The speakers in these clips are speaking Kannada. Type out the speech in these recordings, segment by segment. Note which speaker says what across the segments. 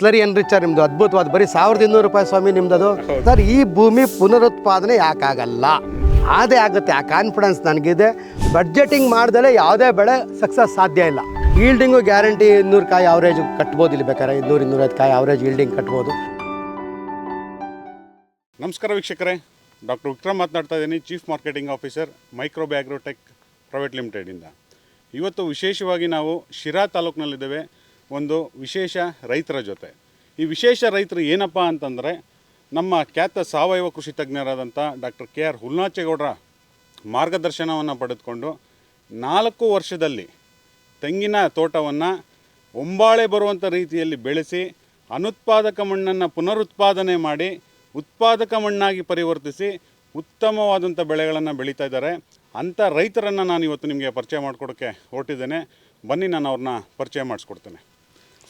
Speaker 1: ಸ್ಲರಿ ಎನ್ರಿಚರ್ ನಿಮ್ದು ಅದ್ಭುತವಾದ? ಬರೀ ಸಾವಿರದ ಇನ್ನೂರು ರೂಪಾಯಿ ಸ್ವಾಮಿ ನಿಮ್ದದು. ಸರ್, ಈ ಭೂಮಿ ಪುನರುತ್ಪಾದನೆ ಯಾಕಾಗಲ್ಲ? ಅದೇ ಆಗುತ್ತೆ, ಆ ಕಾನ್ಫಿಡೆನ್ಸ್ ನನಗಿದೆ. ಬಡ್ಜೆಟಿಂಗ್ ಮಾಡ್ದಲೇ ಯಾವುದೇ ಬೆಳೆ ಸಕ್ಸಸ್ ಸಾಧ್ಯ ಇಲ್ಲ. ಈಲ್ಡಿಂಗು ಗ್ಯಾರಂಟಿ ಇನ್ನೂರು ಕಾಯಿ ಅವರೇಜ್ ಕಟ್ಬೋದು ಇಲ್ಲಿ ಬೇಕಾದ್ರೆ. ಇನ್ನೂರು, ಇನ್ನೂರೈದು ಕಾಯಿ ಅವರೇಜ್ ಈಲ್ಡಿಂಗ್ ಕಟ್ಬೋದು.
Speaker 2: ನಮಸ್ಕಾರ ವೀಕ್ಷಕರೇ. ಡಾಕ್ಟರ್ ವಿಕ್ರಮ್ ಮಾತನಾಡ್ತಾ ಇದ್ದೀನಿ chief marketing officer Microbi Agrotech private ಲಿಮಿಟೆಡಿಂದ ಇವತ್ತು ವಿಶೇಷವಾಗಿ ನಾವು ಶಿರಾ ತಾಲೂಕಿನಲ್ಲಿದ್ದೇವೆ. ಒಂದು ವಿಶೇಷ ರೈತರ ಜೊತೆ. ಈ ವಿಶೇಷ ರೈತರು ಏನಪ್ಪ ಅಂತಂದರೆ, ನಮ್ಮ ಖ್ಯಾತ ಸಾವಯವ ಕೃಷಿ ತಜ್ಞರಾದಂಥ ಡಾಕ್ಟರ್ ಕೆ ಆರ್ ಹುಲ್ನಾಚೇಗೌಡರ ಮಾರ್ಗದರ್ಶನವನ್ನು ಪಡೆದುಕೊಂಡು ನಾಲ್ಕು ವರ್ಷದಲ್ಲಿ ತೆಂಗಿನ ತೋಟವನ್ನು ಒಂಬಾಳೆ ಬರುವಂಥ ರೀತಿಯಲ್ಲಿ ಬೆಳೆಸಿ, ಅನುತ್ಪಾದಕ ಮಣ್ಣನ್ನು ಪುನರುತ್ಪಾದನೆ ಮಾಡಿ, ಉತ್ಪಾದಕ ಮಣ್ಣಾಗಿ ಪರಿವರ್ತಿಸಿ, ಉತ್ತಮವಾದಂಥ ಬೆಳೆಗಳನ್ನು ಬೆಳೀತಾ ಇದ್ದಾರೆ. ಅಂಥ ರೈತರನ್ನು ನಾನು ಇವತ್ತು ನಿಮಗೆ ಪರಿಚಯ ಮಾಡಿಕೊಡೋಕ್ಕೆ ಹೊರಟಿದ್ದೇನೆ. ಬನ್ನಿ, ನಾನು ಅವ್ರನ್ನ ಪರಿಚಯ ಮಾಡಿಸ್ಕೊಡ್ತೇನೆ.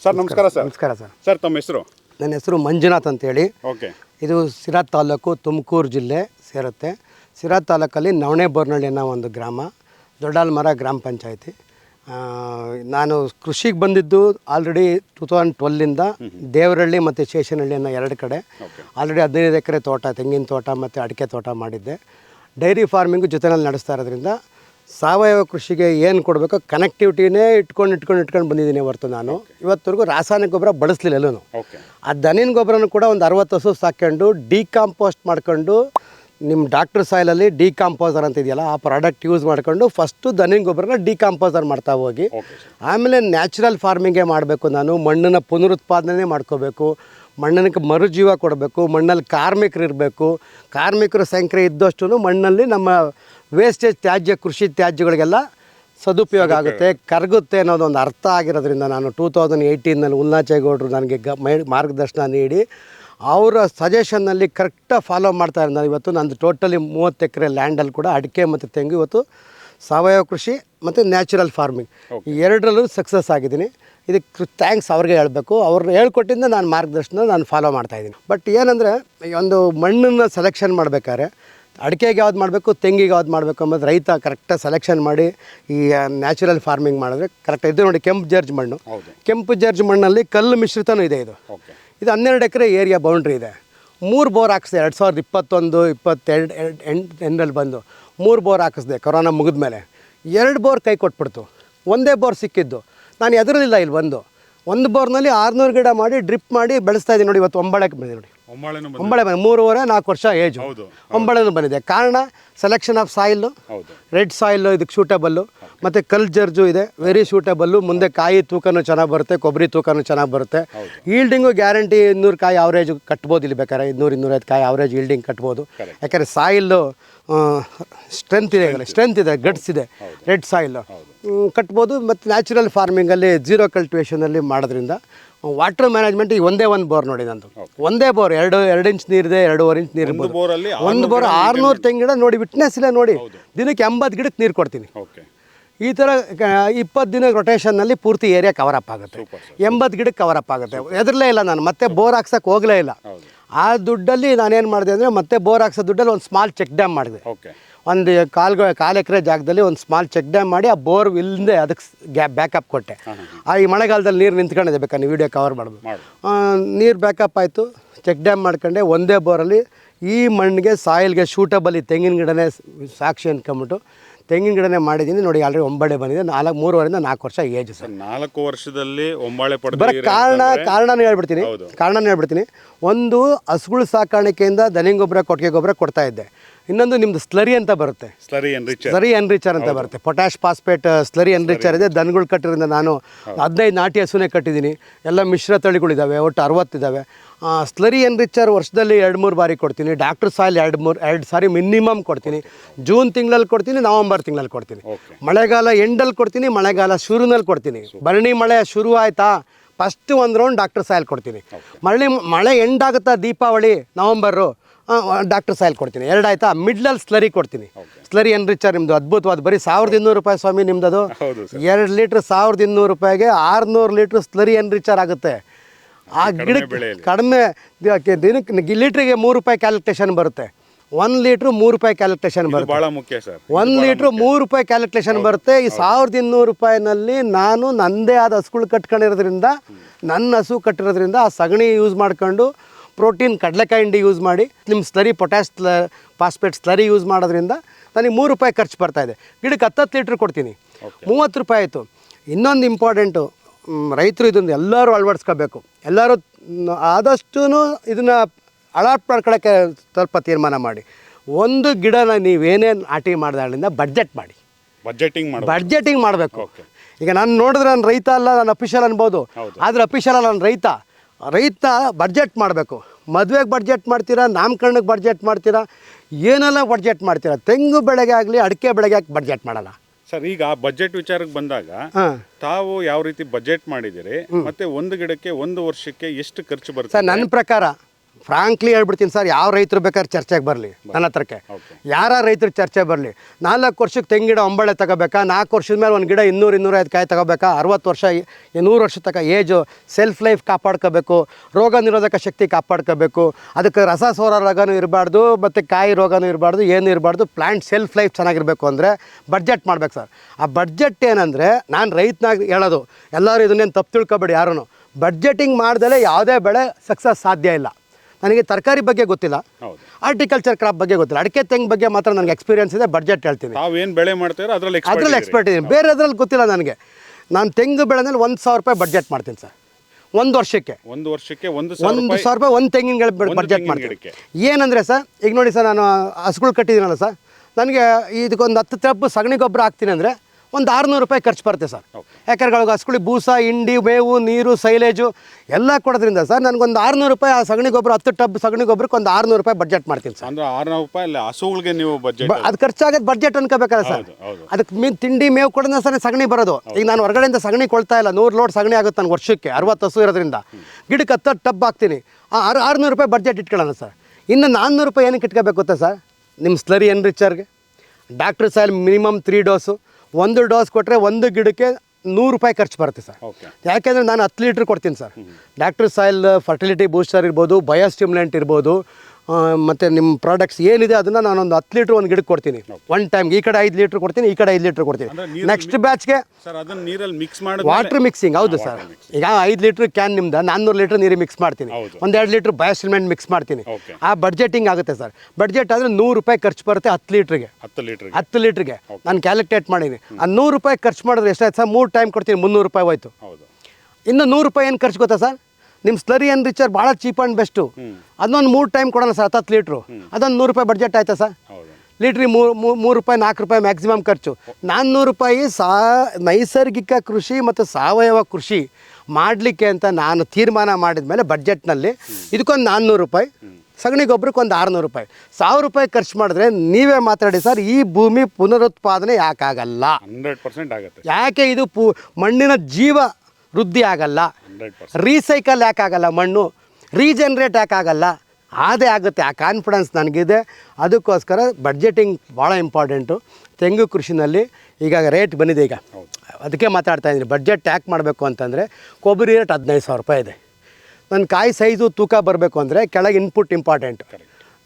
Speaker 2: ಸರ್ ನಮಸ್ಕಾರ ಸರ್.
Speaker 1: ನಮಸ್ಕಾರ ಸರ್.
Speaker 2: ಸರ್ ತಮ್ಮ ಹೆಸರು?
Speaker 1: ನನ್ನ ಹೆಸರು ಮಂಜುನಾಥ್ ಅಂತೇಳಿ.
Speaker 2: ಓಕೆ.
Speaker 1: ಇದು ಸಿರಾ ತಾಲೂಕು ತುಮಕೂರು ಜಿಲ್ಲೆ ಸೇರುತ್ತೆ. ಸಿರಾ ತಾಲೂಕಲ್ಲಿ ನವಣೆ ಬೋರ್ನಳ್ಳಿ ಅನ್ನೋ ಒಂದು ಗ್ರಾಮ ದೊಡ್ಡಾಲ್ಮರ ಗ್ರಾಮ ಪಂಚಾಯತಿ. ನಾನು ಕೃಷಿಗೆ ಬಂದಿದ್ದು ಆಲ್ರೆಡಿ ಟೂ ತೌಸಂಡ್ ಟ್ವೆಲ್ಲಿಂದ ದೇವರಹಳ್ಳಿ ಮತ್ತು ಶೇಷನಹಳ್ಳಿ ಅನ್ನೋ ಎರಡು ಕಡೆ. ಆಲ್ರೆಡಿ ಹದಿನೈದು ಎಕರೆ ತೋಟ ತೆಂಗಿನ ತೋಟ ಮತ್ತು ಅಡಿಕೆ ತೋಟ ಮಾಡಿದ್ದೆ. ಡೈರಿ ಫಾರ್ಮಿಂಗು ಜೊತೆನಲ್ಲಿ ನಡೆಸ್ತಾ ಇರೋದ್ರಿಂದ ಸಾವಯವ ಕೃಷಿಗೆ ಏನು ಕೊಡಬೇಕು ಕನೆಕ್ಟಿವಿಟಿನೇ ಇಟ್ಕೊಂಡು ಇಟ್ಕೊಂಡು ಇಟ್ಕೊಂಡು ಬಂದಿದ್ದೀನಿ ಹೊರತು ನಾನು. ಇವತ್ತರೆಗೂ ರಾಸಾಯನಿಕ ಗೊಬ್ಬರ ಬಳಸಲಿಲ್ಲ ಎಲ್ಲೂ ಆ ದನಿನ ಗೊಬ್ಬರನೂ ಕೂಡ ಒಂದು ಅರವತ್ತು ಹಸು ಸಾಕೊಂಡು ಡಿಕಾಂಪೋಸ್ಟ್ ಮಾಡ್ಕೊಂಡು ನಿಮ್ಮ ಡಾಕ್ಟರ್ ಸಾಯಿಲಲ್ಲಿ ಡಿಕಾಂಪೋಸರ್ ಅಂತ ಇದೆಯಲ್ಲ ಆ ಪ್ರಾಡಕ್ಟ್ ಯೂಸ್ ಮಾಡಿಕೊಂಡು ಫಸ್ಟು ದನಿನ ಗೊಬ್ಬರನ ಡಿಕಾಂಪೋಸರ್ ಮಾಡ್ತಾ ಹೋಗಿ. ಆಮೇಲೆ ನ್ಯಾಚುರಲ್ ಫಾರ್ಮಿಂಗೇ ಮಾಡಬೇಕು ನಾನು ಮಣ್ಣನ್ನು ಪುನರುತ್ಪಾದನೆ ಮಾಡ್ಕೋಬೇಕು ಮಣ್ಣಿಗೆ ಮರುಜೀವ ಕೊಡಬೇಕು ಮಣ್ಣಲ್ಲಿ ಕಾರ್ಮಿಕರು ಇರಬೇಕು. ಕಾರ್ಮಿಕರ ಸಂಖ್ಯೆ ಇದ್ದಷ್ಟು ಮಣ್ಣಲ್ಲಿ ನಮ್ಮ ವೇಸ್ಟೇಜ್ ತ್ಯಾಜ್ಯ ಕೃಷಿ ತ್ಯಾಜ್ಯಗಳಿಗೆಲ್ಲ ಸದುಪಯೋಗ ಆಗುತ್ತೆ ಕರಗುತ್ತೆ ಅನ್ನೋದು ಒಂದು ಅರ್ಥ ಆಗಿರೋದ್ರಿಂದ ನಾನು ಟೂ ತೌಸಂಡ್ ಏಯ್ಟೀನಲ್ಲಿ ಉಲ್ನಾಚೇಗೌಡರು ನನಗೆ ಗ ಮೈ ಮಾರ್ಗದರ್ಶನ ನೀಡಿ ಅವರ ಸಜೆಷನ್ನಲ್ಲಿ ಕರೆಕ್ಟಾಗಿ ಫಾಲೋ ಮಾಡ್ತಾ ಇರೋದು ನಾನು ಇವತ್ತು ನಂದು ಟೋಟಲಿ ಮೂವತ್ತು ಎಕರೆ ಲ್ಯಾಂಡಲ್ಲಿ ಕೂಡ ಅಡಿಕೆ ಮತ್ತು ತೆಂಗು ಇವತ್ತು ಸಾವಯವ ಕೃಷಿ ಮತ್ತು ನ್ಯಾಚುರಲ್ ಫಾರ್ಮಿಂಗ್ ಈ ಎರಡರಲ್ಲೂ ಸಕ್ಸಸ್ ಆಗಿದ್ದೀನಿ. ಇದಕ್ಕೆ ಥ್ಯಾಂಕ್ಸ್ ಅವ್ರಿಗೆ ಹೇಳಬೇಕು. ಅವ್ರು ಹೇಳ್ಕೊಟ್ಟಿಂದ ನಾನು ಮಾರ್ಗದರ್ಶನ ನಾನು ಫಾಲೋ ಮಾಡ್ತಾಯಿದ್ದೀನಿ ಬಟ್ ಏನಂದರೆ ಒಂದು ಮಣ್ಣನ್ನು ಸೆಲೆಕ್ಷನ್ ಮಾಡಬೇಕಾದ್ರೆ ಅಡಿಕೆಗೆ ಯಾವ್ದು ಮಾಡಬೇಕು ತೆಂಗಿಗೆ ಯಾವ್ದು ಮಾಡಬೇಕು ಅನ್ನೋದು ರೈತ ಕರೆಕ್ಟಾಗಿ ಸೆಲೆಕ್ಷನ್ ಮಾಡಿ ಈ ನ್ಯಾಚುರಲ್ ಫಾರ್ಮಿಂಗ್ ಮಾಡಿದ್ರೆ ಕರೆಕ್ಟಾಗಿ ಇದು ನೋಡಿ ಕೆಂಪು ಜರ್ಜ್ ಮಣ್ಣು. ಕೆಂಪು ಜರ್ಜ್ ಮಣ್ಣಲ್ಲಿ ಕಲ್ಲು ಮಿಶ್ರಿತನೂ ಇದೆ ಇದು. ಇದು ಹನ್ನೆರಡು ಎಕರೆ ಏರಿಯಾ ಬೌಂಡ್ರಿ ಇದೆ. ಮೂರು ಬೋರ್ ಹಾಕಿಸಿದೆ ಎರಡು ಸಾವಿರದ ಇಪ್ಪತ್ತೊಂದು ಇಪ್ಪತ್ತೆರಡು ಎರಡು ಎಂಟು ಎಂಡಲ್ಲಿ ಬಂದು ಮೂರು ಬೋರ್ ಹಾಕಿಸ್ದೆ ಕೊರೋನಾ ಮುಗಿದ ಮೇಲೆ. ಎರಡು ಬೋರ್ ಕೈ ಕೊಟ್ಬಿಡ್ತು. ಒಂದೇ ಬೋರ್ ಸಿಕ್ಕಿದ್ದು. ನಾನು ಎದುರಲಿಲ್ಲ ಇಲ್ಲಿ ಬಂದು. ಒಂದು ಬೋರ್ನಲ್ಲಿ ಆರುನೂರು ಗಿಡ ಮಾಡಿ ಡ್ರಿಪ್ ಮಾಡಿ ಬೆಳೆಸ್ತಾ ಇದ್ದೀನಿ ನೋಡಿ ಇವತ್ತು ಒಂಬಳಕ್ಕೆ ಬಂದಿದೆ ನೋಡಿ. ಒಂಬಳೆ ಬಂದು ಮೂರುವರೆ ನಾಲ್ಕು ವರ್ಷ ಏಜು ಒಂಬಳೆನೂ ಬಂದಿದೆ. ಕಾರಣ selection of soil red soil ಇದಕ್ಕೆ ಶೂಟಬಲ್ಲು ಮತ್ತು ಕಲ್ ಜರ್ಜು ಇದೆ. ವೆರಿ ಶೂಟಬಲ್ಲು ಮುಂದೆ ಕಾಯಿ ತೂಕನೂ ಚೆನ್ನಾಗಿ ಬರುತ್ತೆ ಕೊಬ್ಬರಿ ತೂಕನೂ ಚೆನ್ನಾಗಿ ಬರುತ್ತೆ. ಈಲ್ಡಿಂಗು ಗ್ಯಾರಂಟಿ ಇನ್ನೂರು ಕಾಯಿ ಅವರೇಜ್ ಕಟ್ಬೋದು ಇಲ್ಲಿ ಬೇಕಾದ್ರೆ. ಇನ್ನೂರು ಇನ್ನೂರೈದು ಕಾಯಿ ಅವರೇಜ್ ಈಲ್ಡಿಂಗ್ ಕಟ್ಬೋದು. ಯಾಕಂದರೆ ಸಾಯಿಲ್ಲು ಸ್ಟ್ರೆಂತ್ ಇದೆ ಸ್ಟ್ರೆಂತ್ ಇದೆ ಗಟ್ಸ್ ಇದೆ. ರೆಡ್ ಸಾಯಿಲ್ ಕಟ್ಬೋದು. ಮತ್ತು ನ್ಯಾಚುರಲ್ ಫಾರ್ಮಿಂಗಲ್ಲಿ ಜೀರೋ ಕಲ್ಟಿವೇಷನಲ್ಲಿ ಮಾಡೋದ್ರಿಂದ ವಾಟರ್ ಮ್ಯಾನೇಜ್ಮೆಂಟ್ ಈಗ ಒಂದೇ ಒಂದು ಬೋರ್ ನೋಡಿ ನಂದು. ಒಂದೇ ಬೋರ್ ಎರಡು ಎರಡು ಇಂಚ್ ನೀರಿದೆ ಎರಡೂವರೆ ಇಂಚ್ ನೀರು
Speaker 2: ಒಂದು
Speaker 1: ಬೋರ್ ಆರ್ನೂರು ತೆಂಗಿಡ ಗಿಡ ನೋಡಿ ವಿಟ್ನೆಸ್ ಇಲ್ಲ ನೋಡಿ. ದಿನಕ್ಕೆ ಎಂಬತ್ತು ಗಿಡಕ್ಕೆ ನೀರು ಕೊಡ್ತೀನಿ.
Speaker 2: ಓಕೆ.
Speaker 1: ಈ ಥರ ಇಪ್ಪತ್ತು ದಿನ ರೊಟೇಷನ್ನಲ್ಲಿ ಪೂರ್ತಿ ಏರಿಯಾ ಕವರ್ ಅಪ್ ಆಗುತ್ತೆ. ಎಂಬತ್ತು ಗಿಡಕ್ಕೆ ಕವರ್ ಅಪ್ ಆಗುತ್ತೆ. ಎದುರಲೇ ಇಲ್ಲ ನಾನು ಮತ್ತೆ ಬೋರ್ ಹಾಕ್ಸೋಕ್ಕೆ ಹೋಗಲೇ ಇಲ್ಲ. ಆ ದುಡ್ಡಲ್ಲಿ ನಾನೇನು ಮಾಡಿದೆ ಅಂದರೆ ಮತ್ತೆ ಬೋರ್ ಹಾಕ್ಸೋ ದುಡ್ಡಲ್ಲಿ ಒಂದು ಸ್ಮಾಲ್ ಚೆಕ್ ಡ್ಯಾಮ್ ಮಾಡಿದೆ. ಒಂದು ಕಾಲು ಕಾಲು ಎಕರೆ ಜಾಗದಲ್ಲಿ ಒಂದು ಸ್ಮಾಲ್ ಚೆಕ್ ಡ್ಯಾಮ್ ಮಾಡಿ ಆ ಬೋರ್ ಇಲ್ಲದೆ ಅದಕ್ಕೆ ಗ್ಯಾ ಬ್ಯಾಕಪ್ ಕೊಟ್ಟೆ. ಆ ಈ ಮಳೆಗಾಲದಲ್ಲಿ ನೀರು ನಿಂತ್ಕೊಂಡಿದೆ ಬೇಕಾ ನೀವು ವಿಡಿಯೋ ಕವರ್
Speaker 2: ಮಾಡೋದು
Speaker 1: ನೀರು ಬ್ಯಾಕಪ್ ಆಯಿತು. ಚೆಕ್ ಡ್ಯಾಮ್ ಮಾಡ್ಕೊಂಡೆ ಒಂದೇ ಬೋರಲ್ಲಿ ಈ ಮಣ್ಣಿಗೆ ಸಾಯಿಲ್ಗೆ ಶೂಟಬಲ್ ಈ ತೆಂಗಿನ ಗಿಡನೇ ಸಾಕ್ಷಿ ಅನ್ಕೊಂಬಿಟ್ಟು ತೆಂಗಿನ ಗಿಡನೇ ಮಾಡಿದ್ದೀನಿ. ನೋಡಿ ಆಲ್ರೆಡಿ ಒಂಬಳೆ ಬಂದಿದೆ. ನಾಲ್ಕು ಮೂರುವರೆಯಿಂದ ನಾಲ್ಕು ವರ್ಷ ಏಜ್ ಸರ್.
Speaker 2: ನಾಲ್ಕು ವರ್ಷದಲ್ಲಿ ಒಂಬಳೆ
Speaker 1: ಬರ ಕಾರಣ ಕಾರಣನೂ ಹೇಳ್ಬಿಡ್ತೀನಿ. ಕಾರಣನೂ ಹೇಳ್ಬಿಡ್ತೀನಿ. ಒಂದು ಹಸುಗಳು ಸಾಕಾಣಿಕೆಯಿಂದ ದನಿ ಗೊಬ್ಬರ ಕೊಟ್ಟಿಗೆ ಗೊಬ್ಬರ ಕೊಡ್ತಾ ಇದ್ದೆ. ಇನ್ನೊಂದು ನಿಮ್ದು ಸ್ಲರಿ ಅಂತ ಬರುತ್ತೆ.
Speaker 2: ಸ್ಲರಿ ಎನ್ರಿಚರ್
Speaker 1: ಸ್ಲರಿ ಎನ್ರಿಚರ್ ಅಂತ ಬರುತ್ತೆ. ಪೊಟ್ಯಾಶ್ ಫಾಸ್ಫೇಟ್ ಸ್ಲರಿ ಎನ್ರಿಚರ್ ಇದೆ. ದನಗಳು ಕಟ್ಟಿರೋದ್ರಿಂದ ನಾನು ಹದಿನೈದು ನಾಟಿ ಹಸುನೇ ಕಟ್ಟಿದ್ದೀನಿ. ಎಲ್ಲ ಮಿಶ್ರ ತಳಿಗಳಿದ್ದಾವೆ ಒಟ್ಟು ಅರವತ್ತಿದ್ದಾವೆ ಸ್ಲರಿ ಎನ್ರಿಚರ್ ವರ್ಷದಲ್ಲಿ ಎರಡು ಮೂರು ಬಾರಿ ಕೊಡ್ತೀನಿ. ಡಾಕ್ಟರ್ ಸಾಯಿಲ್ ಎರಡು ಮೂರು ಎರಡು ಸಾರಿ ಮಿನಿಮಮ್ ಕೊಡ್ತೀನಿ. ಜೂನ್ ತಿಂಗಳಲ್ಲಿ ಕೊಡ್ತೀನಿ ನವಂಬರ್ ತಿಂಗಳಲ್ಲಿ ಕೊಡ್ತೀನಿ. ಮಳೆಗಾಲ ಎಂಡಲ್ಲಿ ಕೊಡ್ತೀನಿ ಮಳೆಗಾಲ ಶುರುನಲ್ಲಿ ಕೊಡ್ತೀನಿ. ಭರಣಿ ಮಳೆ ಶುರು ಆಯಿತಾ? ಫಸ್ಟ್ ಒಂದು ರೌಂಡ್ ಡಾಕ್ಟರ್ ಸಾಯಿಲ್ ಕೊಡ್ತೀನಿ. ಮಳೆ ಮಳೆ ಎಂಡಾಗುತ್ತಾ ದೀಪಾವಳಿ ನವಂಬರು ಡಾಕ್ಟರ್ ಸಾಯಿಲ್ ಕೊಡ್ತೀನಿ. ಎರಡು ಆಯ್ತಾ? ಮಿಡ್ಲಲ್ಲಿ ಸ್ಲರಿ ಕೊಡ್ತೀನಿ. ಸ್ಲರಿ ಎನ್ರಿಚರ್ ನಿಮ್ಮದು ಅದ್ಭುತವಾದ ಬರೀ ಸಾವಿರದ ಇನ್ನೂರು ರೂಪಾಯಿ ಸ್ವಾಮಿ ನಿಮ್ಮದು
Speaker 2: ಅದು
Speaker 1: ಎರಡು ಲೀಟ್ರ್ ಸಾವಿರದ ಇನ್ನೂರು ರೂಪಾಯಿಗೆ ಆರುನೂರು ಲೀಟ್ರ್ ಸ್ಲರಿ ಎನ್ರಿಚರ್ ಆಗುತ್ತೆ? ಆ ಗಿಡಕ್ಕೆ. ಕಡಿಮೆ ದಿನಕ್ಕೆ ಲೀಟ್ರಿಗೆ ಮೂರು ರೂಪಾಯಿ ಕ್ಯಾಲ್ಕುಲೇಷನ್ ಬರುತ್ತೆ. ಒಂದು ಲೀಟ್ರ್ ಮೂರು ರೂಪಾಯಿ ಕ್ಯಾಲ್ಕುಲೇಷನ್ ಬರುತ್ತೆ.
Speaker 2: ಬಹಳ ಮುಖ್ಯ ಸರ್.
Speaker 1: ಒಂದು ಲೀಟ್ರ್ ಮೂರು ರೂಪಾಯಿ ಕ್ಯಾಲ್ಕುಲೇಷನ್ ಬರುತ್ತೆ. ಈ ಸಾವಿರದ ಇನ್ನೂರು ರೂಪಾಯಿನಲ್ಲಿ ನಾನು ನನ್ನದೇ ಆದ ಹಸುಗಳು ಕಟ್ಕೊಂಡಿರೋದ್ರಿಂದ ನನ್ನ ಹಸು ಕಟ್ಟಿರೋದ್ರಿಂದ ಆ ಸಗಣಿ ಯೂಸ್ ಮಾಡ್ಕೊಂಡು ಪ್ರೋಟೀನ್ ಕಡಲೆಕಾಯಿ ಹಿಂಡಿ ಯೂಸ್ ಮಾಡಿ ನಿಮ್ಮ slurry potash phosphate slurry use ಮಾಡೋದ್ರಿಂದ ನನಗೆ ಮೂರು ರೂಪಾಯಿ ಖರ್ಚು ಬರ್ತಾ ಇದೆ. ಗಿಡಕ್ಕೆ ಹತ್ತತ್ತು ಲೀಟ್ರ್ ಕೊಡ್ತೀನಿ. ಮೂವತ್ತು ರೂಪಾಯಿ ಆಯಿತು. ಇನ್ನೊಂದು ಇಂಪಾರ್ಟೆಂಟು ರೈತರು ಇದನ್ನು ಎಲ್ಲರೂ ಅಳವಡಿಸ್ಕೋಬೇಕು. ಎಲ್ಲರೂ ಆದಷ್ಟು ಇದನ್ನು ಅಳಾಟ್ ಮಾಡ್ಕೊಳ್ಳೋಕ್ಕೆ ಸ್ವಲ್ಪ ತೀರ್ಮಾನ ಮಾಡಿ. ಒಂದು ಗಿಡನ ನೀವೇನೇನು ನಾಟಿ ಮಾಡಿದಾಗಲಿಂದ ಬಡ್ಜೆಟ್ ಮಾಡಿ.
Speaker 2: ಬಜೆಟಿಂಗ್ ಮಾಡಿ
Speaker 1: ಬಡ್ಜೆಟಿಂಗ್ ಮಾಡಬೇಕು. ಈಗ ನಾನು ನೋಡಿದ್ರೆ ನಾನು ರೈತ ಅಲ್ಲ ನಾನು ಅಫಿಷಿಯಲ್ ಅನ್ಬೋದು. ಆದರೆ ಅಫಿಷಿಯಲ್ ಅಲ್ಲ ನಾನು ರೈತ. ರೈತ ಬಡ್ಜೆಟ್ ಮಾಡಬೇಕು. ಮದುವೆಗೆ ಬಡ್ಜೆಟ್ ಮಾಡ್ತೀರಾ ನಾಮಕರಣಕ್ಕೆ ಬಡ್ಜೆಟ್ ಮಾಡ್ತೀರಾ ಏನೆಲ್ಲ ಬಡ್ಜೆಟ್ ಮಾಡ್ತೀರಾ ತೆಂಗು ಬೆಳೆಗೆ ಆಗಲಿ ಅಡಿಕೆ ಬೆಳೆಗೆ ಬಡ್ಜೆಟ್ ಮಾಡಲ್ಲ?
Speaker 2: ಸರ್ ಈಗ ಬಜೆಟ್ ವಿಚಾರಕ್ಕೆ ಬಂದಾಗ ತಾವು ಯಾವ ರೀತಿ ಬಜೆಟ್ ಮಾಡಿದಿರಿ ಮತ್ತೆ ಒಂದು ಗಿಡಕ್ಕೆ ಒಂದು ವರ್ಷಕ್ಕೆ ಎಷ್ಟು ಖರ್ಚು ಬರುತ್ತೆ
Speaker 1: ಸರ್ ನನ್ನ ಪ್ರಕಾರ ಫ್ರಾಂಕ್ಲಿ ಹೇಳ್ಬಿಡ್ತೀನಿ ಸರ್ ಯಾವ ರೈತರು ಬೇಕಾದ್ರೆ ಚರ್ಚೆಗೆ ಬರಲಿ ನನ್ನ ಹತ್ರಕ್ಕೆ. ಯಾರ ರೈತರು ಚರ್ಚೆ ಬರಲಿ? ನಾಲ್ಕು ವರ್ಷಕ್ಕೆ ತೆಂಗಿಡ ಗಿಡ ಒಂಬಳೆ ತಗೋಬೇಕಾ? ನಾಲ್ಕು ವರ್ಷದ ಮೇಲೆ ಒಂದು ಗಿಡ ಇನ್ನೂರು ಇನ್ನೂರೈದು ಕಾಯಿ ತಗೋಬೇಕಾ? ಅರವತ್ತು ವರ್ಷ ನೂರು ವರ್ಷ ತನಕ ಏಜು ಸೆಲ್ಫ್ ಲೈಫ್ ಕಾಪಾಡ್ಕೋಬೇಕು ರೋಗ ನಿರೋಧಕ ಶಕ್ತಿ ಕಾಪಾಡ್ಕೋಬೇಕು. ಅದಕ್ಕೆ ರಸ ಸೋರ ರೋಗನೂ ಇರಬಾರ್ದು ಮತ್ತು ಕಾಯಿ ರೋಗನೂ ಇರಬಾರ್ದು ಏನು ಇರಬಾರ್ದು. ಪ್ಲ್ಯಾಂಟ್ ಸೆಲ್ಫ್ ಲೈಫ್ ಚೆನ್ನಾಗಿರಬೇಕು ಅಂದರೆ ಬಡ್ಜೆಟ್ ಮಾಡ್ಬೇಕು ಸರ್. ಆ ಬಡ್ಜೆಟ್ ಏನಂದರೆ ನಾನು ರೈತನಾಗ ಹೇಳೋದು ಎಲ್ಲರೂ ಇದನ್ನೇನು ತಪ್ಪು ತಿಳ್ಕೊಬೇಡಿ ಯಾರೂ ಬಡ್ಜೆಟಿಂಗ್ ಮಾಡ್ದಲೇ ಯಾವುದೇ ಬೆಳೆ ಸಕ್ಸಸ್ ಸಾಧ್ಯ ಇಲ್ಲ. ನನಗೆ ತರಕಾರಿ ಬಗ್ಗೆ ಗೊತ್ತಿಲ್ಲ. ಆರ್ಟಿಕಲ್ಚರ್ ಕ್ರಾಪ್ ಬಗ್ಗೆ ಗೊತ್ತಿಲ್ಲ. ಅಡಿಕೆ ತೆಂಗ್ ಬಗ್ಗೆ ಮಾತ್ರ ನನಗೆ ಎಕ್ಸ್ಪೀರಿಯನ್ಸ್ ಇದೆ ಬಜೆಟ್ ಹೇಳ್ತೀನಿ.
Speaker 2: ಏನು ಬೆಳೆ ಮಾಡ್ತೀರೋ ಅದ್ರಲ್ಲಿ
Speaker 1: ಅದರಲ್ಲಿ
Speaker 2: ಎಕ್ಸ್ಪರ್ಟ್
Speaker 1: ಇದ್ದೀನಿ. ಬೇರೆ ಅದ್ರಲ್ಲಿ ಗೊತ್ತಿಲ್ಲ ನನಗೆ. ನಾನು ತೆಂಗು ಬೆಳೆದಲ್ಲಿ ಒಂದು ಸಾವಿರ ರೂಪಾಯಿ ಬಜೆಟ್ ಮಾಡ್ತೀನಿ ಸರ್. ಒಂದು ವರ್ಷಕ್ಕೆ.
Speaker 2: ಒಂದು ವರ್ಷಕ್ಕೆ ಒಂದು
Speaker 1: ಒಂದು
Speaker 2: ರೂಪಾಯಿ
Speaker 1: ಸಾವಿರ ರೂಪಾಯಿ ಒಂದು ತೆಂಗಿನ ಬಡ್ಜೆಟ್ ಮಾಡ್ತೀನಿ. ಏನಂದರೆ ಸರ್ ಈಗ ನೋಡಿ ಸರ್ ನಾನು ಹಸುಗಳು ಕಟ್ಟಿದ್ದೀನಲ್ಲ ಸರ್. ನನಗೆ ಇದಕ್ಕೊಂದು ಹತ್ತು ತಪ್ಪು ಸಗಣಿ ಗೊಬ್ಬರ ಹಾಕ್ತೀನಿ ಅಂದರೆ ಒಂದು ಆರುನೂರು ರೂಪಾಯಿ ಖರ್ಚು ಬರುತ್ತೆ ಸರ್.
Speaker 2: ಯಾಕೆಗಳಿಗೆ
Speaker 1: ಯಾಕಂದ್ರೆ ಹಸುಗಳಿಗೆ ಬೂಸ ಹಿಂಡಿ ಬೇವು ನೀರು ಸೈಲೇಜು ಎಲ್ಲ ಕೊಡೋದ್ರಿಂದ ಸರ್ ನನಗೊಂದು ಆರುನೂರು ರೂಪಾಯಿ ಆ ಸಗಣಿ ಗೊಬ್ಬರ ಹತ್ತು ಟಬ್ ಸಗಣಿ ಗೊಬ್ಬರಕ್ಕೆ ಒಂದು ಆರುನೂರು ರೂಪಾಯಿ ಬಜೆಟ್ ಮಾಡ್ತೀನಿ ಸರ್.
Speaker 2: ಅಂದ್ರೆ ಆರ್ನೂರು ರೂಪಾಯಿ ಅಲ್ಲ ಹಸುಗಳಿಗೆ ನೀವು ಬಜೆಟ್
Speaker 1: ಅದು ಖರ್ಚಾಗೋದು ಬಜೆಟ್ ಅನ್ಕೋಬೇಕಲ್ಲ ಸರ್. ಅದಕ್ಕೆ ಮೀನು ತಿಂಡಿ ಮೇವು ಕೊಡೋದ ಸರ್ ಸಗಣಿ ಬರೋದು. ಈಗ ನಾನು ಹೊರಗಡೆಯಿಂದ ಸಗಣಿ ಕೊಳ್ತಾ ಇಲ್ಲ ನೂರು ಲೋಡ್ ಸಗಣಿ ಆಗುತ್ತೆ ನನಗೆ ವರ್ಷಕ್ಕೆ ಅರವತ್ತು ಹಸು ಇರೋದ್ರಿಂದ. ಗಿಡಕ್ಕೆ ಹತ್ತು ಟಬ್ ಹಾಕ್ತೀನಿ. ಆ ಆರು ಆರುನೂರು ರೂಪಾಯಿ ಬಜೆಟ್ ಇಟ್ಕೊಳ್ಳೋಣ ಸರ್. ಇನ್ನು ನಾನ್ನೂರು ರೂಪಾಯಿ ಏನಕ್ಕೆ ಇಟ್ಕೋಬೇಕು ಗೊತ್ತಾ ಸರ್? ನಿಮ್ಮ slurry ಎನ್ರಿಚರ್ಗೆ doctor soil minimum three dose ಒಂದು ಡೋಸ್ ಕೊಟ್ಟರೆ ಒಂದು ಗಿಡಕ್ಕೆ ನೂರು ರೂಪಾಯಿ ಖರ್ಚು ಬರುತ್ತೆ ಸರ್. ಯಾಕೆಂದರೆ ನಾನು ಹತ್ತು ಲೀಟ್ರ್ ಕೊಡ್ತೀನಿ sir. Doctor soil fertility booster ಇರ್ಬೋದು ಬಯೋಸ್ಟಿಮ್ಯುಲೆಂಟ್ ಇರ್ಬೋದು ಮತ್ತು ನಿಮ್ಮ ಪ್ರಾಡಕ್ಟ್ಸ್ ಏನಿದೆ ಅದನ್ನು ನಾನೊಂದು ಹತ್ತು ಲೀಟ್ರ್ ಒಂದು ಗಿಡಕ್ಕೆ ಕೊಡ್ತೀನಿ. ಒನ್ ಟೈಮ್ ಈ ಕಡೆ ಐದು ಲೀಟ್ರ್ ಕೊಡ್ತೀನಿ ಈ ಕಡೆ ಐದು ಲೀಟ್ರ್ ಕೊಡ್ತೀನಿ. ನೆಕ್ಸ್ಟ್ ಬ್ಯಾಚ್ಗೆ
Speaker 2: ಸರ್ ಅದನ್ನ ನೀರಲ್ಲಿ ಮಿಕ್ಸ್ ಮಾಡಿ
Speaker 1: ವಾಟರ್ ಮಿಕ್ಸಿಂಗ್ ಹೌದು ಸರ್. ಈಗ ಐದು ಲೀಟ್ರ್ ಕ್ಯಾನ್ ನಿಮ್ದು ನಾನ್ನೂರು ಲೀಟ್ರ್ ನೀರಿಗೆ ಮಿಕ್ಸ್ ಮಾಡ್ತೀನಿ.
Speaker 2: ಒಂದು
Speaker 1: ಎರಡು ಲೀಟ್ರ್ ಬಯೋಸಿಮೆಂಟ್ ಮಿಕ್ಸ್ ಮಾಡ್ತೀನಿ. ಆ ಬಡ್ಜೆಟಿಂಗ್ ಆಗುತ್ತೆ ಸರ್. ಬಡ್ಜೆಟ್ ಆದರೆ ನೂರು ರೂಪಾಯಿ ಖರ್ಚು ಬರುತ್ತೆ ಹತ್ತು ಲೀಟ್ರಿಗೆ
Speaker 2: ಹತ್ತು ಲೀಟರ್ಗೆ
Speaker 1: ಹತ್ತು ಲೀಟ್ರಿಗೆ ನಾನು ಕ್ಯಾಲ್ಕುಲೇಟ್ ಮಾಡೀನಿ. ಆ ನೂರು ರೂಪಾಯಿ ಖರ್ಚು ಮಾಡಿದ್ರೆ ಎಷ್ಟಾಯ್ತು ಸರ್? ಮೂರು ಟೈಮ್ ಕೊಡ್ತೀನಿ ಮುನ್ನೂರು ರೂಪಾಯಿ ಹೋಯ್ತು. ಇನ್ನು ನೂರು ರೂಪಾಯಿ ಏನು ಖರ್ಚು ಗೊತ್ತಾ ಸರ್? ನಿಮ್ಮ ಸ್ಲರಿ ಅಂಡ್ ರಿಚರ್ ಭಾಳ ಚೀಪ್ ಆ್ಯಂಡ್ ಬೆಸ್ಟು ಅದೊಂದು ಮೂರು ಟೈಮ್ ಕೊಡೋಣ ಸರ್ ಹತ್ತು ಲೀಟ್ರು ಅದೊಂದು ನೂರು ರೂಪಾಯಿ ಬಡ್ಜೆಟ್ ಆಯ್ತಾ ಸರ್
Speaker 2: ಲೀಟ್ರಿ
Speaker 1: ಲೀಟ್ರಿಗೆ ಮೂರು ಮೂರು ರೂಪಾಯಿ ನಾಲ್ಕು ರೂಪಾಯಿ ಮ್ಯಾಕ್ಸಿಮಮ್ ಖರ್ಚು. ನಾನ್ನೂರು ರೂಪಾಯಿ ಸಾ ನೈಸರ್ಗಿಕ ಕೃಷಿ ಮತ್ತು ಸಾವಯವ ಕೃಷಿ ಮಾಡಲಿಕ್ಕೆ ಅಂತ ನಾನು ತೀರ್ಮಾನ ಮಾಡಿದ ಮೇಲೆ ಬಡ್ಜೆಟ್ನಲ್ಲಿ ಇದಕ್ಕೊಂದು ನಾನ್ನೂರು ರೂಪಾಯಿ ಸಗಣಿ ಗೊಬ್ಬರಕ್ಕೆ ಒಂದು ಆರುನೂರು ರೂಪಾಯಿ. ಸಾವಿರ ರೂಪಾಯಿ ಖರ್ಚು ಮಾಡಿದ್ರೆ ನೀವೇ ಮಾತಾಡಿ ಸರ್ ಈ ಭೂಮಿ ಪುನರುತ್ಪಾದನೆ ಯಾಕಾಗಲ್ಲ?
Speaker 2: ಹಂಡ್ರೆಡ್ ಪರ್ಸೆಂಟ್ ಆಗುತ್ತೆ.
Speaker 1: ಯಾಕೆ ಇದು ಪು ಮಣ್ಣಿನ ಜೀವ ವೃದ್ಧಿ ಆಗಲ್ಲ? ರೀಸೈಕಲ್ ಯಾಕಾಗಲ್ಲ ಮಣ್ಣು? ರೀಜನ್ರೇಟ್ ಯಾಕಾಗಲ್ಲ ಅದೇ ಆಗುತ್ತೆ. ಆ ಕಾನ್ಫಿಡೆನ್ಸ್ ನನಗಿದೆ. ಅದಕ್ಕೋಸ್ಕರ ಬಡ್ಜೆಟಿಂಗ್ ಭಾಳ ಇಂಪಾರ್ಟೆಂಟು ತೆಂಗು ಕೃಷಿನಲ್ಲಿ ಈಗ ರೇಟ್ ಬಂದಿದೆ ಈಗ. ಅದಕ್ಕೆ ಮಾತಾಡ್ತಾ ಇದ್ದೀನಿ. ಬಡ್ಜೆಟ್ ಟ್ಯಾಕ್ ಮಾಡಬೇಕು ಅಂತಂದರೆ ಕೊಬ್ಬರಿ ರೇಟ್ ಹದಿನೈದು ಸಾವಿರ ರೂಪಾಯಿ ಇದೆ. ನನ್ನ ಕಾಯಿ ಸೈಜು ತೂಕ ಬರಬೇಕು ಅಂದರೆ ಕೆಳಗೆ ಇನ್ಪುಟ್ ಇಂಪಾರ್ಟೆಂಟು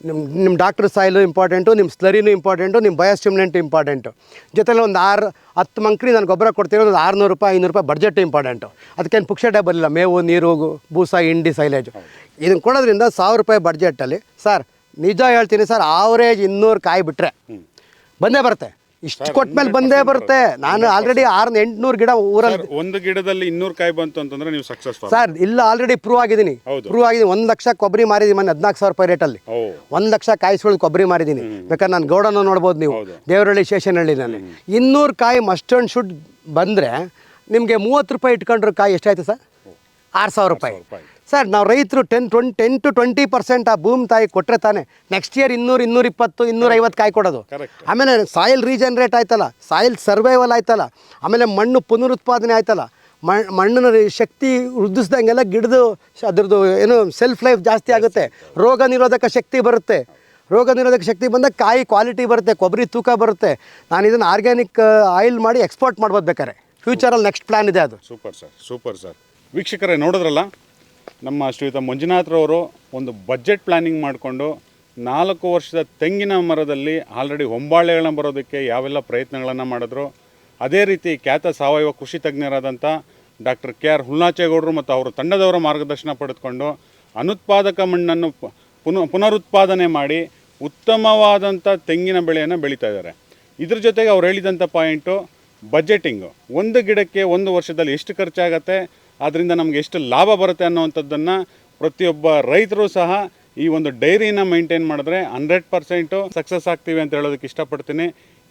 Speaker 1: ನಿಮ್ಮ ನಿಮ್ಮ ಡಾಕ್ಟ್ರ್ ಸಾಯಿಲು ಇಂಪಾರ್ಟೆಂಟು ನಿಮ್ಮ ಸ್ಲರಿನೂ ಇಂಪಾರ್ಟೆಂಟು ನಿಮ್ಮ ಬಯೋಸ್ಟಿಮ್ಯುಲೆಂಟ್ ಇಂಪಾರ್ಟೆಂಟು ಜೊತೆಲಿ ಒಂದು ಆರು ಹತ್ತು ಮಂಕ್ರಿ ನಾನು ಗೊಬ್ಬರ ಕೊಡ್ತೀನಿ ಒಂದು ಆರುನೂರು ರೂಪಾಯಿ ಐನೂರು ರೂಪಾಯಿ ಬಡ್ಜೆಟ್ ಇಂಪಾರ್ಟೆಂಟು ಅದಕ್ಕೇನು ಪುಕ್ಷಟೆ ಬರಲಿಲ್ಲ. ಮೇವು ನೀರು ಭೂಸಾ ಇಂಡಿ ಸೈಲೇಜು ಇದನ್ನು ಕೊಡೋದ್ರಿಂದ ಸಾವಿರ ರೂಪಾಯಿ ಬಡ್ಜೆಟಲ್ಲಿ ಸರ್ ನಿಜ ಹೇಳ್ತೀನಿ ಸರ್ ಆವ್ರೇಜ್ ಇನ್ನೂರು ಕಾಯಿ ಬಿಟ್ಟರೆ ಬಂದೇ ಬರುತ್ತೆ. ಇಷ್ಟು ಕೊಟ್ಟ ಮೇಲೆ ಬಂದೇ ಬರುತ್ತೆ. ನಾನು ಆಲ್ರೆಡಿ ಆರು ಎಂಟ್ನೂರು ಗಿಡ ಊರಲ್ಲಿ
Speaker 2: ಒಂದು ಗಿಡದಲ್ಲಿ ಇನ್ನೂರು ಕಾಯಿ ಬಂತು ಅಂತಂದ್ರೆ ನೀವು ಸಕ್ಸಸ್
Speaker 1: ಸರ್ ಇಲ್ಲ ಆಲ್ರೆಡಿ ಪ್ರೂವ್ ಆಗಿದ್ದೀನಿ. ಪ್ರೂವ್ ಆಗಿದ್ದೀನಿ. ಒಂದು ಲಕ್ಷ ಕೊಬ್ಬರಿ ಮಾರಿದ್ದೀನಿ ಮೊನ್ನೆ ಹದಿನಾಲ್ಕು ಸಾವಿರ ರೂಪಾಯಿ ರೇಟಲ್ಲಿ. ಒಂದು ಲಕ್ಷ ಕಾಯಿ ಸುಳ್ಳು ಕೊಬ್ಬರಿ ಮಾರಿದ್ದೀನಿ ಬೇಕಾದ್ರೆ ನಾನು ಗೌಡನ ನೋಡ್ಬೋದು ನೀವು. ದೇವರಹಳ್ಳಿ ಶೇಷನಹಳ್ಳಿ ನಾನು. ಇನ್ನೂರು ಕಾಯಿ ಮಸ್ಟ್ ಆ್ಯಂಡ್ ಶುಡ್ ಬಂದರೆ ನಿಮಗೆ ಮೂವತ್ತು ರೂಪಾಯಿ ಇಟ್ಕೊಂಡ್ರೆ ಕಾಯಿ ಎಷ್ಟಾಯ್ತು ಸರ್? ಆರು ಸಾವಿರ ರೂಪಾಯಿ. ಸರ್ ನಾವು ರೈತರು ten twenty ten to twenty percent ಆ ಭೂಮಿ ತಾಯಿ ಕೊಟ್ಟರೆ ತಾನೆ ನೆಕ್ಸ್ಟ್ ಇಯರ್ ಇನ್ನೂರು ಇನ್ನೂರಿಪ್ಪತ್ತು ಇನ್ನೂರೈವತ್ತು ಕಾಯಿ ಕೊಡೋದು. ಆಮೇಲೆ ಸಾಯಿಲ್ ರೀಜನ್ರೇಟ್ ಆಯ್ತಲ್ಲ ಸಾಯಿಲ್ ಸರ್ವೈವಲ್ ಆಯ್ತಲ್ಲ ಆಮೇಲೆ ಮಣ್ಣು ಪುನರುತ್ಪಾದನೆ ಆಯ್ತಲ್ಲ ಮಣ್ ಮಣ್ಣಿನ ಶಕ್ತಿ ವೃದ್ಧಿಸ್ದಂಗೆಲ್ಲ ಗಿಡದು ಶ- ಅದ್ರದ್ದು ಏನು ಸೆಲ್ಫ್ ಲೈಫ್ ಜಾಸ್ತಿ ಆಗುತ್ತೆ. ರೋಗ ನಿರೋಧಕ ಶಕ್ತಿ ಬರುತ್ತೆ. ರೋಗ ನಿರೋಧಕ ಶಕ್ತಿ ಬಂದಾಗ ಕಾಯಿ ಕ್ವಾಲಿಟಿ ಬರುತ್ತೆ ಕೊಬ್ಬರಿ ತೂಕ ಬರುತ್ತೆ. ನಾನು ಇದನ್ನು ಆರ್ಗ್ಯಾನಿಕ್ ಆಯಿಲ್ ಮಾಡಿ ಎಕ್ಸ್ಪೋರ್ಟ್ ಮಾಡ್ಬೋದು ಬೇಕಾರೆ ಫ್ಯೂಚರಲ್ಲಿ ನೆಕ್ಸ್ಟ್ ಪ್ಲ್ಯಾನ್ ಇದೆ ಅದು.
Speaker 2: Super sir super sir. ವೀಕ್ಷಕರೇ ನೋಡಿದ್ರಲ್ಲ? ನಮ್ಮ ಶ್ರೀಯುತ ಮಂಜುನಾಥ್ರವರು ಒಂದು ಬಜೆಟ್ ಪ್ಲಾನಿಂಗ್ ಮಾಡಿಕೊಂಡು ನಾಲ್ಕು ವರ್ಷದ ತೆಂಗಿನ ಮರದಲ್ಲಿ ಆಲ್ರೆಡಿ ಹೊಂಬಾಳೆಗಳನ್ನ ಬರೋದಕ್ಕೆ ಯಾವೆಲ್ಲ ಪ್ರಯತ್ನಗಳನ್ನು ಮಾಡಿದ್ರು. ಅದೇ ರೀತಿ ಖ್ಯಾತ ಸಾವಯವ ಕೃಷಿ ತಜ್ಞರಾದಂಥ ಡಾಕ್ಟರ್ ಕೆ ಆರ್ ಹುಲ್ನಾಚೇಗೌಡರು ಮತ್ತು ಅವರ ತಂಡದವರ ಮಾರ್ಗದರ್ಶನ ಪಡೆದುಕೊಂಡು ಅನುತ್ಪಾದಕ ಮಣ್ಣನ್ನು ಪುನ ಪುನಃ, ಪುನರುತ್ಪಾದನೆ ಮಾಡಿ ಉತ್ತಮವಾದಂಥ ತೆಂಗಿನ ಬೆಳೆಯನ್ನು ಬೆಳೀತಾ ಇದ್ದಾರೆ. ಇದ್ರ ಜೊತೆಗೆ ಅವ್ರು ಹೇಳಿದಂಥ ಪಾಯಿಂಟು ಬಜೆಟಿಂಗು ಒಂದು ಗಿಡಕ್ಕೆ ಒಂದು ವರ್ಷದಲ್ಲಿ ಎಷ್ಟು ಖರ್ಚಾಗತ್ತೆ? ಅದರಿಂದ ನಮಗೆ ಎಷ್ಟು ಲಾಭ ಬರುತ್ತೆ ಅನ್ನೋವಂಥದ್ದನ್ನು ಪ್ರತಿಯೊಬ್ಬ ರೈತರು ಸಹ ಈ ಒಂದು ಡೈರಿನ ಮೇಂಟೈನ್ ಮಾಡಿದ್ರೆ ಹಂಡ್ರೆಡ್ ಪರ್ಸೆಂಟು ಸಕ್ಸಸ್ ಆಗ್ತೀವಿ ಅಂತ ಹೇಳೋದಕ್ಕೆ ಇಷ್ಟಪಡ್ತೀನಿ.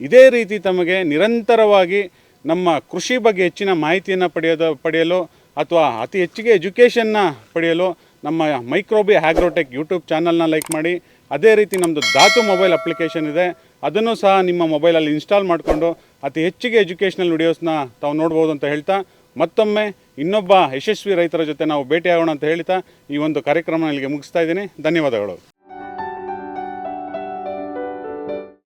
Speaker 2: ಇದೇ ರೀತಿ ತಮಗೆ ನಿರಂತರವಾಗಿ ನಮ್ಮ ಕೃಷಿ ಬಗ್ಗೆ ಹೆಚ್ಚಿನ ಮಾಹಿತಿಯನ್ನು ಪಡೆಯೋದು, ಪಡೆಯಲು ಅಥವಾ ಅತಿ ಹೆಚ್ಚಿಗೆ ಎಜುಕೇಷನ್ನ ಪಡೆಯಲು ನಮ್ಮ ಮೈಕ್ರೋಬಿ ಹ್ಯಾಗ್ರೋಟೆಕ್ ಯೂಟ್ಯೂಬ್ ಚಾನಲ್ನ ಲೈಕ್ ಮಾಡಿ. ಅದೇ ರೀತಿ ನಮ್ಮದು ಧಾತು ಮೊಬೈಲ್ ಅಪ್ಲಿಕೇಶನ್ ಇದೆ. ಅದನ್ನು ಸಹ ನಿಮ್ಮ ಮೊಬೈಲಲ್ಲಿ ಇನ್ಸ್ಟಾಲ್ ಮಾಡಿಕೊಂಡು ಅತಿ ಹೆಚ್ಚಿಗೆ ಎಜುಕೇಷನಲ್ ವಿಡಿಯೋಸ್ನ ತಾವು ನೋಡ್ಬೋದು ಅಂತ ಹೇಳ್ತಾ ಮತ್ತೊಮ್ಮೆ ಇನ್ನೊಬ್ಬ ಯಶಸ್ವಿ ರೈತರ ಜೊತೆ ನಾವು ಭೇಟಿಯಾಗೋಣ ಅಂತ ಹೇಳ್ತಾ ಈ ಒಂದು ಕಾರ್ಯಕ್ರಮ ಇಲ್ಲಿಗೆ ಮುಗಿಸ್ತಾ ಇದ್ದೀನಿ. ಧನ್ಯವಾದಗಳು.